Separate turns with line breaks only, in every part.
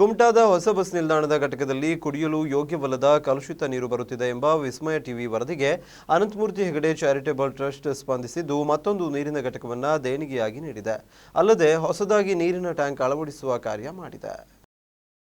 ಕುಮಟಾದ ಹೊಸ ಬಸ್ ನಿಲ್ದಾಣದ ಘಟಕದಲ್ಲಿ ಕುಡಿಯಲು ಯೋಗ್ಯವಲ್ಲದ ಕಲುಷಿತ ನೀರು ಬರುತ್ತಿದೆ ಎಂಬ ವಿಸ್ಮಯ ಟಿವಿ ವರದಿಗೆ ಅನಂತಮೂರ್ತಿ ಹೆಗಡೆ ಚಾರಿಟೇಬಲ್ ಟ್ರಸ್ಟ್ ಸ್ಪಂದಿಸಿದ್ದು ಮತ್ತೊಂದು ನೀರಿನ ಘಟಕವನ್ನು ದೇಣಿಗೆಯಾಗಿ ನೀಡಿದೆ. ಅಲ್ಲದೆ ಹೊಸದಾಗಿ ನೀರಿನ ಟ್ಯಾಂಕ್ ಅಳವಡಿಸುವ ಕಾರ್ಯ ಮಾಡಿದೆ.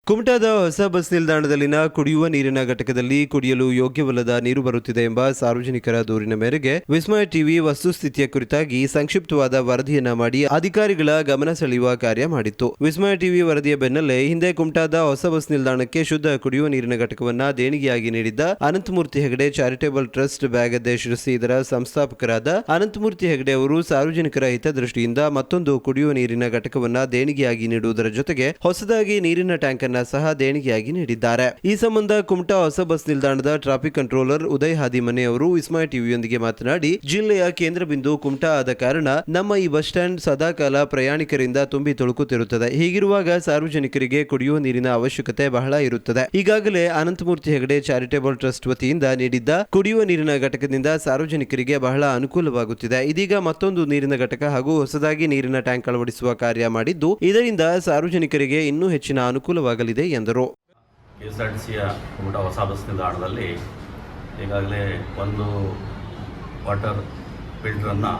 ಕುಮಟಾದ ಹೊಸ ಬಸ್ ನಿಲ್ದಾಣದಲ್ಲಿನ ಕುಡಿಯುವ ನೀರಿನ ಘಟಕದಲ್ಲಿ ಕುಡಿಯಲು ಯೋಗ್ಯವಲ್ಲದ ನೀರು ಬರುತ್ತಿದೆ ಎಂಬ ಸಾರ್ವಜನಿಕರ ದೂರಿನ ಮೇರೆಗೆ ವಿಸ್ಮಯ ಟಿವಿ ವಸ್ತುಸ್ಥಿತಿಯ ಕುರಿತಾಗಿ ಸಂಕ್ಷಿಪ್ತವಾದ ವರದಿಯನ್ನ ಮಾಡಿ ಅಧಿಕಾರಿಗಳ ಗಮನ ಸೆಳೆಯುವ ಕಾರ್ಯ ಮಾಡಿತ್ತು. ವಿಸ್ಮಯ ಟಿವಿ ವರದಿಯ ಬೆನ್ನಲ್ಲೇ ಹಿಂದೆ ಕುಮಟಾದ ಹೊಸ ಬಸ್ ನಿಲ್ದಾಣಕ್ಕೆ ಶುದ್ಧ ಕುಡಿಯುವ ನೀರಿನ ಘಟಕವನ್ನ ದೇಣಿಗೆಯಾಗಿ ನೀಡಿದ್ದ ಅನಂತಮೂರ್ತಿ ಹೆಗಡೆ ಚಾರಿಟೇಬಲ್ ಟ್ರಸ್ಟ್ ಬ್ಯಾಗದ್ದೆ ಶಿರಸಿ ಇದರ ಸಂಸ್ಥಾಪಕರಾದ ಅನಂತಮೂರ್ತಿ ಹೆಗಡೆ ಅವರು ಸಾರ್ವಜನಿಕರ ಹಿತದೃಷ್ಟಿಯಿಂದ ಮತ್ತೊಂದು ಕುಡಿಯುವ ನೀರಿನ ಘಟಕವನ್ನ ದೇಣಿಗೆಯಾಗಿ ನೀಡುವುದರ ಜೊತೆಗೆ ಹೊಸದಾಗಿ ನೀರಿನ ಟ್ಯಾಂಕ್ ಸಹ ದೇಣಿಗೆಯಾಗಿ ನೀಡಿದ್ದಾರೆ. ಈ ಸಂಬಂಧ ಕುಮಟಾ ಹೊಸ ಬಸ್ ನಿಲ್ದಾಣದ ಟ್ರಾಫಿಕ್ ಕಂಟ್ರೋಲರ್ ಉದಯ್ ಹಾದಿಮನೆ ಅವರು ವಿಸ್ಮಯ ಟಿವಿಯೊಂದಿಗೆ ಮಾತನಾಡಿ, ಜಿಲ್ಲೆಯ ಕೇಂದ್ರ ಬಿಂದು ಕುಮಟಾ ಆದ ಕಾರಣ ನಮ್ಮ ಈ ಬಸ್ ಸ್ಟ್ಯಾಂಡ್ ಸದಾಕಾಲ ಪ್ರಯಾಣಿಕರಿಂದ ತುಂಬಿ ತುಳುಕುತ್ತಿರುತ್ತದೆ. ಹೀಗಿರುವಾಗ ಸಾರ್ವಜನಿಕರಿಗೆ ಕುಡಿಯುವ ನೀರಿನ ಅವಶ್ಯಕತೆ ಬಹಳ ಇರುತ್ತದೆ. ಈಗಾಗಲೇ ಅನಂತಮೂರ್ತಿ ಹೆಗಡೆ ಚಾರಿಟೇಬಲ್ ಟ್ರಸ್ಟ್ ವತಿಯಿಂದ ನೀಡಿದ್ದ ಕುಡಿಯುವ ನೀರಿನ ಘಟಕದಿಂದ ಸಾರ್ವಜನಿಕರಿಗೆ ಬಹಳ ಅನುಕೂಲವಾಗುತ್ತಿದೆ. ಇದೀಗ ಮತ್ತೊಂದು ನೀರಿನ ಘಟಕ ಹಾಗೂ ಹೊಸದಾಗಿ ನೀರಿನ ಟ್ಯಾಂಕ್ ಅಳವಡಿಸುವ ಕಾರ್ಯ ಮಾಡಿದ್ದು, ಇದರಿಂದ ಸಾರ್ವಜನಿಕರಿಗೆ ಇನ್ನೂ ಹೆಚ್ಚಿನ ಅನುಕೂಲವಾಗಲಿದೆ. ಎಂದರು.
ಕೆಎಸ್ಆರ್ಟಿಸಿಯ ಎಸ್ ಆರ್ ಟಿ ಸಿಯ ಕುಮಟಾ ಹೊಸ ಬಸ್ ನಿಲ್ದಾಣದಲ್ಲಿ ಈಗಾಗಲೇ ಒಂದು ವಾಟರ್ ಫಿಲ್ಟ್ರನ್ನು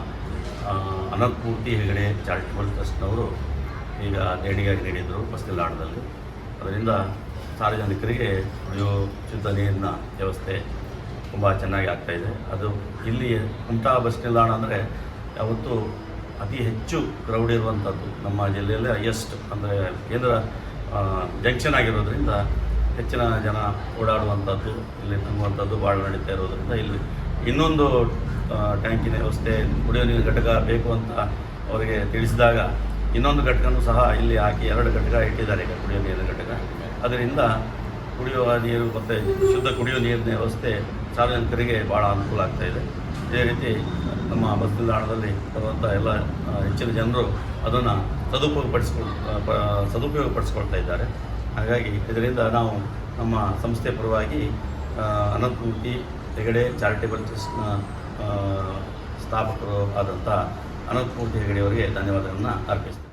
ಅನಂತಮೂರ್ತಿ ಹೆಗಡೆ ಚಾರಿಟಬಲ್ ಟ್ರಸ್ಟ್ನವರು ಈಗ ದೇಣಿಗೆಯಾಗಿ ನೀಡಿದರು ಬಸ್ ನಿಲ್ದಾಣದಲ್ಲಿ. ಅದರಿಂದ ಸಾರ್ವಜನಿಕರಿಗೆ ಕುಡಿಯೋ ಶುದ್ಧ ನೀರಿನ ವ್ಯವಸ್ಥೆ ತುಂಬ ಚೆನ್ನಾಗಿ ಆಗ್ತಾಯಿದೆ ಅದು ಇಲ್ಲಿ ಕುಮಟಾ ಬಸ್ ನಿಲ್ದಾಣ ಅಂದರೆ ಯಾವತ್ತೂ ಅತಿ ಹೆಚ್ಚು ಕ್ರೌಡ್ ಇರುವಂಥದ್ದು ನಮ್ಮ ಜಿಲ್ಲೆಯಲ್ಲೇ ಹೈಯೆಸ್ಟ್ ಅಂದರೆ ಕೇಂದ್ರ ಜಂಕ್ಷನ್ ಆಗಿರೋದ್ರಿಂದ ಹೆಚ್ಚಿನ ಜನ ಓಡಾಡುವಂಥದ್ದು, ಇಲ್ಲಿ ತುಂಬುವಂಥದ್ದು ಭಾಳ ನಡೀತಾ ಇರೋದ್ರಿಂದ ಇಲ್ಲಿ ಇನ್ನೊಂದು ಟ್ಯಾಂಕಿನ ವ್ಯವಸ್ಥೆ ಕುಡಿಯೋ ನೀರಿನ ಘಟಕ ಬೇಕು ಅಂತ ಅವರಿಗೆ ತಿಳಿಸಿದಾಗ ಇನ್ನೊಂದು ಘಟಕನೂ ಸಹ ಇಲ್ಲಿ ಹಾಕಿ ಎರಡು ಘಟಕ ಇಟ್ಟಿದ್ದಾರೆ ಈಗ ಕುಡಿಯೋ ನೀರಿನ ಘಟಕ. ಅದರಿಂದ ಕುಡಿಯುವ ನೀರು ಮತ್ತು ಶುದ್ಧ ಕುಡಿಯುವ ನೀರಿನ ವ್ಯವಸ್ಥೆ ಸಾರ್ವಜನಿಕರಿಗೆ ಭಾಳ ಅನುಕೂಲ ಆಗ್ತಾಯಿದೆ ಇದೇ ರೀತಿ ನಮ್ಮ ಬಸ್ ನಿಲ್ದಾಣದಲ್ಲಿ ಬರುವಂಥ ಎಲ್ಲ ಹೆಚ್ಚಿನ ಜನರು ಅದನ್ನು ಸದುಪಯೋಗಪಡಿಸ್ಕೊಳ್ ಸದುಪಯೋಗಪಡಿಸ್ಕೊಳ್ತಾ ಇದ್ದಾರೆ. ಹಾಗಾಗಿ ಇದರಿಂದ ನಾವು ನಮ್ಮ ಸಂಸ್ಥೆ ಪರವಾಗಿ ಅನಂತಮೂರ್ತಿ ಹೆಗಡೆ ಚಾರಿಟೇಬಲ್ ಟ್ರಸ್ಟ್ನ ಸ್ಥಾಪಕರು ಆದಂಥ ಅನಂತಮೂರ್ತಿ ಹೆಗಡೆಯವರಿಗೆ ಧನ್ಯವಾದಗಳನ್ನು ಅರ್ಪಿಸ್ತೇವೆ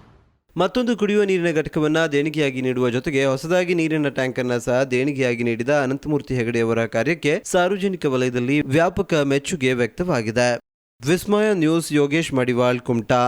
ಮತ್ತೊಂದು ಕುಡಿಯುವ ನೀರಿನ ಘಟಕವನ್ನು ದೇಣಿಗೆಯಾಗಿ ನೀಡುವ ಜೊತೆಗೆ ಹೊಸದಾಗಿ ನೀರಿನ ಟ್ಯಾಂಕ್ ಸಹ ದೇಣಿಗೆಯಾಗಿ ನೀಡಿದ ಅನಂತಮೂರ್ತಿ ಹೆಗಡೆಯವರ ಕಾರ್ಯಕ್ಕೆ ಸಾರ್ವಜನಿಕ ವಲಯದಲ್ಲಿ ವ್ಯಾಪಕ ಮೆಚ್ಚುಗೆ ವ್ಯಕ್ತವಾಗಿದೆ. ವಿಸ್ಮಯ ನ್ಯೂಸ್ ಯೋಗೇಶ್ ಮಡಿವಾಳ್ ಕುಮಟಾ